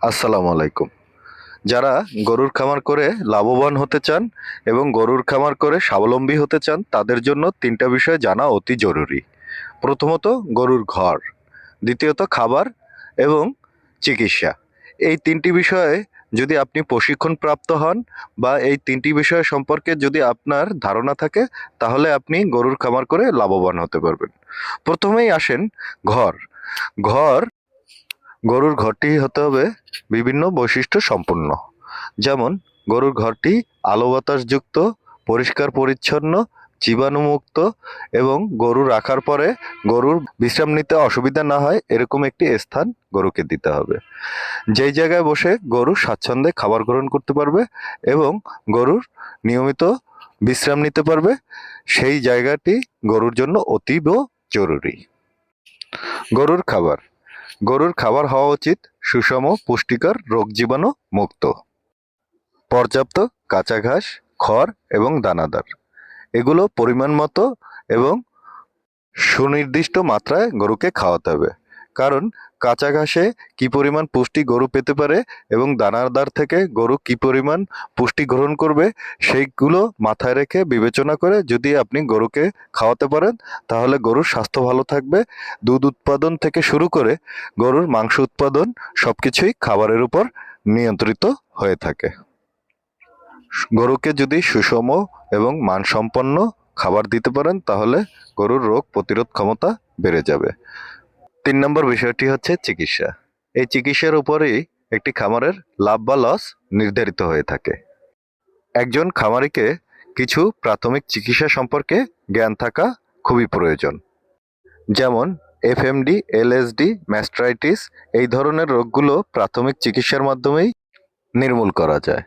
আসসালামু আলাইকুম। যারা গরুর খামার করে লাভবান হতে চান এবং গরুর খামার করে স্বাবলম্বী হতে চান, তাদের জন্য তিনটা বিষয় জানা অতি জরুরি। প্রথমত, গরুর ঘর। দ্বিতীয়ত, খাবার এবং চিকিৎসা। এই তিনটি বিষয়ে যদি আপনি প্রশিক্ষণ প্রাপ্ত হন বা এই তিনটি বিষয় সম্পর্কে যদি আপনার ধারণা থাকে, তাহলে আপনি গরুর খামার করে লাভবান হতে পারবেন। প্রথমেই আসেন ঘর। ঘর গরুর ঘরটি হতে হবে বিভিন্ন বৈশিষ্ট্য সম্পন্ন যেমন, গরুর ঘরটি আলো বাতাসযুক্ত পরিষ্কার পরিচ্ছন্ন, জীবাণুমুক্ত এবং গরু রাখার পরে গরুর বিশ্রাম নিতে অসুবিধা না হয়, এরকম একটি স্থান গরুকে দিতে হবে। যেই জায়গায় বসে গরু স্বাচ্ছন্দ্যে খাবার গ্রহণ করতে পারবে এবং গরুর নিয়মিত বিশ্রাম নিতে পারবে, সেই জায়গাটি গরুর জন্য অতীব জরুরি। গরুর খাবার গরুর খাবার হওয়া উচিত, সুষম, পুষ্টিকর, রোগ জীবাণু মুক্ত। পর্যাপ্ত কাঁচা ঘাস, খড় এবং দানাদার। এগুলো পরিমাণ মতো এবং সুনির্দিষ্ট মাত্রায় গরুকে খাওয়াতে হবে। কারণ কাঁচা ঘাসে কি পরিমাণ পুষ্টি গরু পেতে পারে এবং দানাদার থেকে গরু কি পরিমাণ পুষ্টি গ্রহণ করবে, সেইগুলো মাথায় রেখে বিবেচনা করে যদি আপনি গরুকে খাওয়াতে পারেন, তাহলে গরুর স্বাস্থ্য ভালো থাকবে। দুধ উৎপাদন থেকে শুরু করে গরুর মাংস উৎপাদন সবকিছুই খাবারের উপর নিয়ন্ত্রিত হয়ে থাকে। গরুকে যদি সুষম এবং মানসম্পন্ন খাবার দিতে পারেন, তাহলে গরুর রোগ প্রতিরোধ ক্ষমতা বেড়ে যাবে। তিন নম্বর বিষয়টি হচ্ছে চিকিৎসা। এই চিকিৎসার উপরেই একটি খামারের লাভ বা লস নির্ধারিত হয়ে থাকে। একজন খামারিকে কিছু প্রাথমিক চিকিৎসা সম্পর্কে জ্ঞান থাকা খুবই প্রয়োজন। যেমন এফএমডি, এলএসডি, ম্যাস্ট্রাইটিস এই ধরনের রোগগুলো প্রাথমিক চিকিৎসার মাধ্যমেই নির্মূল করা যায়।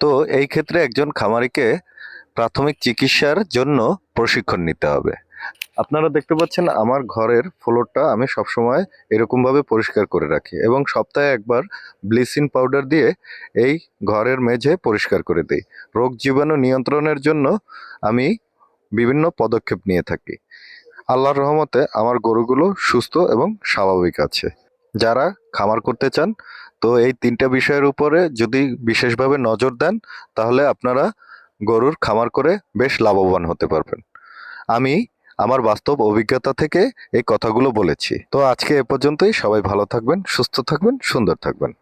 তো এই ক্ষেত্রে একজন খামারিকে প্রাথমিক চিকিৎসার জন্য প্রশিক্ষণ নিতে হবে। আপনারা দেখতে পাচ্ছেন আমার ঘরের ফ্লোরটা আমি সবসময় এরকমভাবে পরিষ্কার করে রাখি এবং সপ্তাহে একবার ব্লিচিং পাউডার দিয়ে এই ঘরের মেঝে পরিষ্কার করে দিই। রোগ জীবাণু নিয়ন্ত্রণের জন্য আমি বিভিন্ন পদক্ষেপ নিয়ে থাকি। আল্লাহর রহমতে আমার গরুগুলো সুস্থ এবং স্বাভাবিক আছে। যারা খামার করতে চান, তো এই তিনটা বিষয়ের উপরে যদি বিশেষভাবে নজর দেন, তাহলে আপনারা গরুর খামার করে বেশ লাভবান হতে পারবেন। আমি আমার বাস্তব অভিজ্ঞতা থেকে এই কথাগুলো বলেছি। তো আজকে এ পর্যন্তই। সবাই ভালো থাকবেন, সুস্থ থাকবেন, সুন্দর থাকবেন।